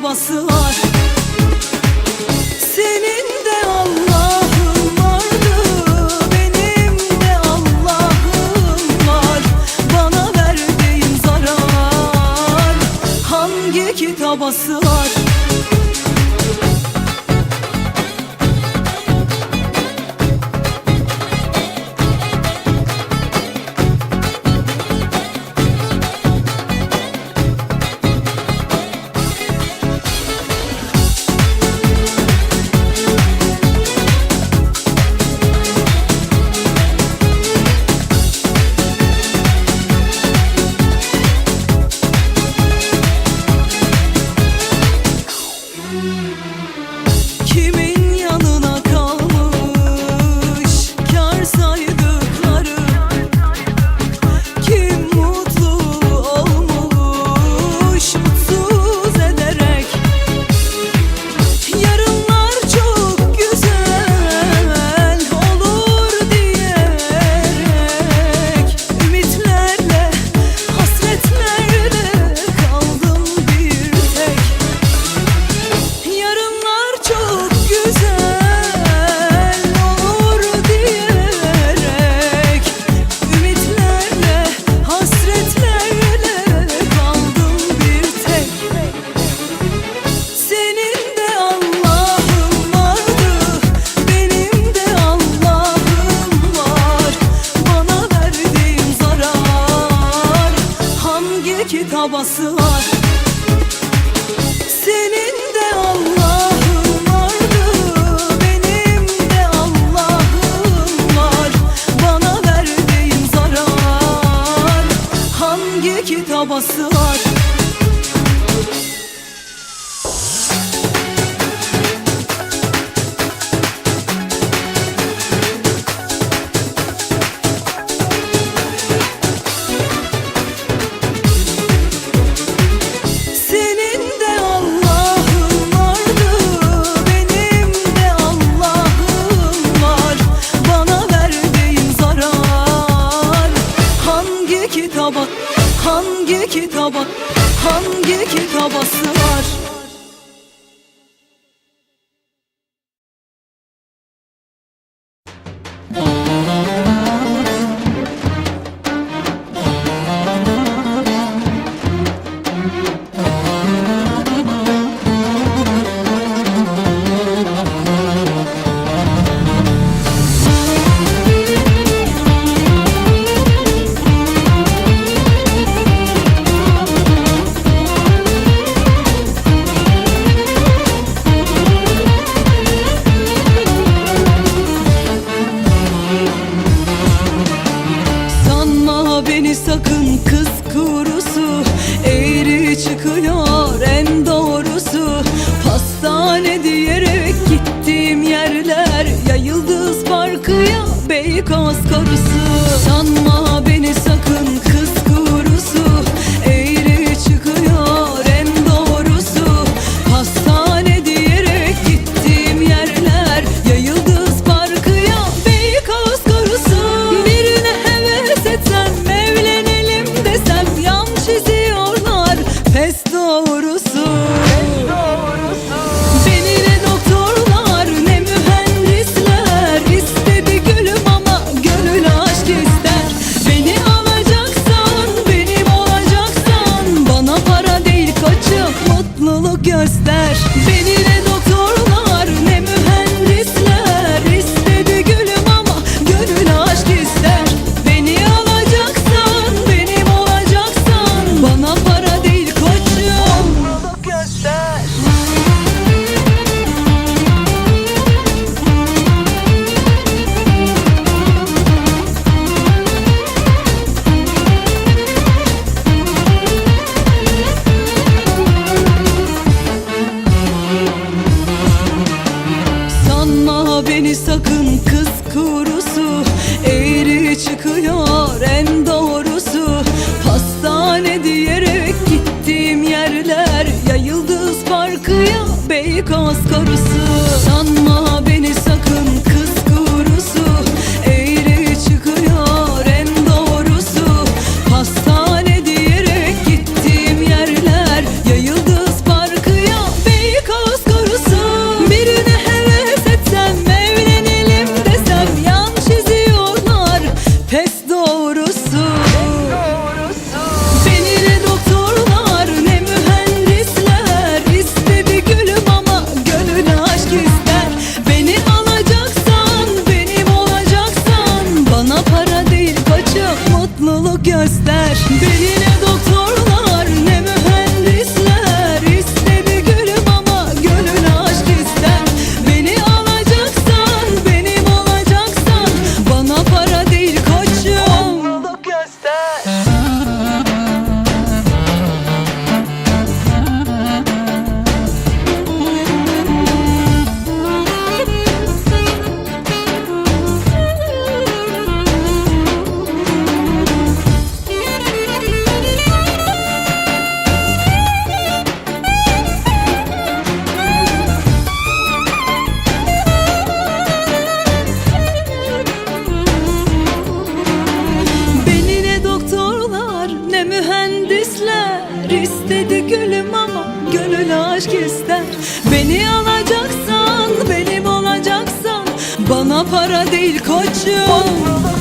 kitaba Kimi babası hangi kitabası var? şarkıya Beykoz korusun com os coros Bana para değil koçum.